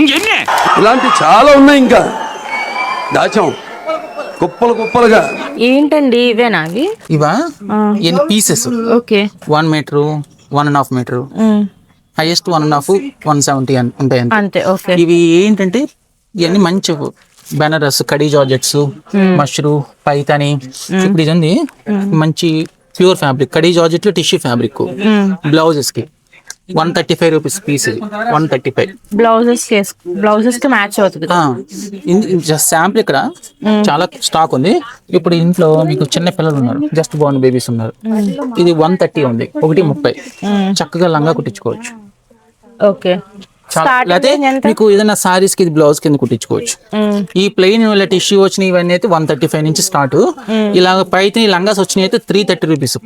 ఇంకెన్ని? ఇలాంటి చాలా ఉన్నాయి ఇంకా. దాచాం. కుప్పలు కుప్పలుగా. ఏంటండి ఇవేనా అవి? ఇవా? ఎన్ని pieces okay. One metre one and half metre highest one and half one seventy ఉంటాయి అంతే. ఓకే. ఇవి ఏంటంటే ఇవన్నీ మంచి బెనారస్ కడీ జార్జెట్స్ మష్రూ పైతాని ఇప్పుడు ఇది ఉంది. మంచి ప్యూర్ ఫ్యాబ్రిక్ కడీ georgette tissue fabric. బ్లౌజెస్కి one thirty five rupees piece ఇది. One thirty five. బ్లౌజెస్ బ్లౌజెస్కి మ్యాచ్ అవుతుంది. జస్ట్ శాంపుల్ ఇక్కడ. చాలా స్టాక్ ఉంది. ఇప్పుడు ఇంట్లో మీకు చిన్న పిల్లలు ఉన్నారు. జస్ట్ బోర్న్ బేబీస్ ఉన్నారు. ఇది వన్ థర్టీ ఉంది. ఒకటి ముప్పై. చక్కగా లంగా కుట్టించుకోవచ్చు. ఓకే. మీకు ఏదైనా సారీస్కి బ్లౌజ్ కింద కుట్టించుకోవచ్చు. ఈ ప్లెయిన్ ఇలా టిష్యూ వచ్చిన ఇవన్నీ అయితే వన్ థర్టీ ఫైవ్ నుంచి స్టార్ట్ ఇలా పైతే లంగాస్ వచ్చినాయి అయితే త్రీ థర్టీ రూపీస్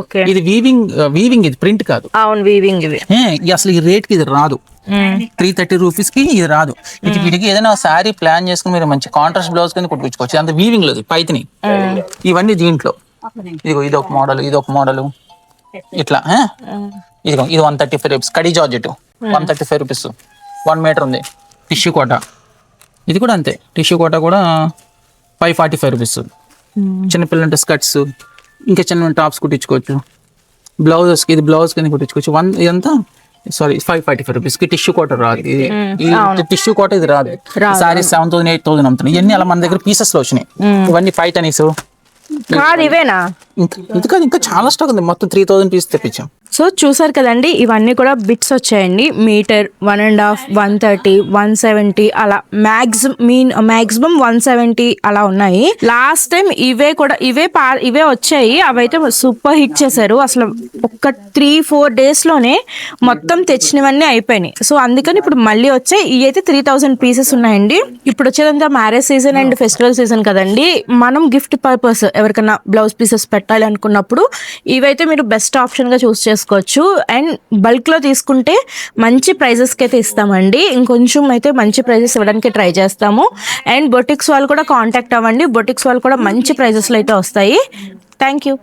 ఓకే. ఇది వీవింగ్ వీవింగ్ ఇది ప్రింట్ కాదు. అవును వీవింగ్ ఇది. అసలు ఈ రేట్కి ఇది రాదు. త్రీ థర్టీ రూపీస్కి ఇది రాదు. ఇది వీటికి ఏదైనా శారీ ప్లాన్ చేసుకుని మీరు మంచి కాంట్రాస్ట్ బ్లౌజ్ కింద కుట్టించుకోవచ్చు. అంత వీవింగ్ లేదు పైతిని. ఇవన్నీ దీంట్లో. ఇదిగో ఇది ఒక మోడల్ ఇది ఒక మోడల్ ఇట్లా? ఇదిగో ఇది one thirty five rupees khadi georgette. One thirty five rupees. One metre ఉంది. టిష్యూ కోట. ఇది కూడా అంతే. టిష్యూ కోట కూడా ఫైవ్ ఫార్టీ ఫైవ్ రూపీస్. చిన్నపిల్లలంటే స్కర్ట్స్ ఇంకా చిన్న టాప్స్ కుట్టించుకోవచ్చు. బ్లౌజెస్ ఇది బ్లౌజ్ కింద కుట్టించుకోవచ్చు. వన్ ఇదంతా సారీ ఫైవ్ ఫార్టీ ఫైవ్ రూపీస్కి టిష్యూ కోట రాదు. ఇది టిష్యూ కోట ఇది రాదు. Sorry seven thousand eight thousand అమ్ముతున్నాయి ఇవన్నీ అలా మన దగ్గర పీసెస్లో వచ్చినాయి. ఇవన్నీ ఫైవ్ టనీస్ ఇవేనా? ఇంకా ఇంకా చాలా స్టాక్ ఉంది. మొత్తం త్రీ థౌసండ్ పీస్ తెప్పించాం. సో చూసారు కదండి ఇవన్నీ కూడా బిట్స్ వచ్చాయండి. Metre one and half one thirty one seventy అలా maximum mean maximum one seventy అలా ఉన్నాయి. లాస్ట్ టైం ఇవే కూడా ఇవే పా ఇవే వచ్చాయి. అవైతే సూపర్ హిట్ చేశారు. అసలు ఒక్క త్రీ ఫోర్ డేస్లోనే మొత్తం తెచ్చినవన్నీ అయిపోయినాయి. సో అందుకని ఇప్పుడు మళ్ళీ వచ్చాయి. ఇవి అయితే త్రీ థౌసండ్ పీసెస్ ఉన్నాయండి. ఇప్పుడు వచ్చేదంతా marriage season and festival season కదండి. మనం గిఫ్ట్ పర్పస్ ఎవరికైనా బ్లౌజ్ పీసెస్ పెట్టాలి అనుకున్నప్పుడు ఇవైతే మీరు బెస్ట్ ఆప్షన్గా చూస్ చేసుకోవచ్చు అండ్ బల్క్లో తీసుకుంటే మంచి ప్రైజెస్కి అయితే ఇస్తామండి. ఇంకొంచెం అయితే మంచి ప్రైజెస్ ఇవ్వడానికి ట్రై చేస్తాము. అండ్ బొటిక్స్ వాళ్ళు కూడా కాంటాక్ట్ అవ్వండి. బొటిక్స్ వాళ్ళు కూడా మంచి ప్రైజెస్లో అయితే వస్తాయి. Thank you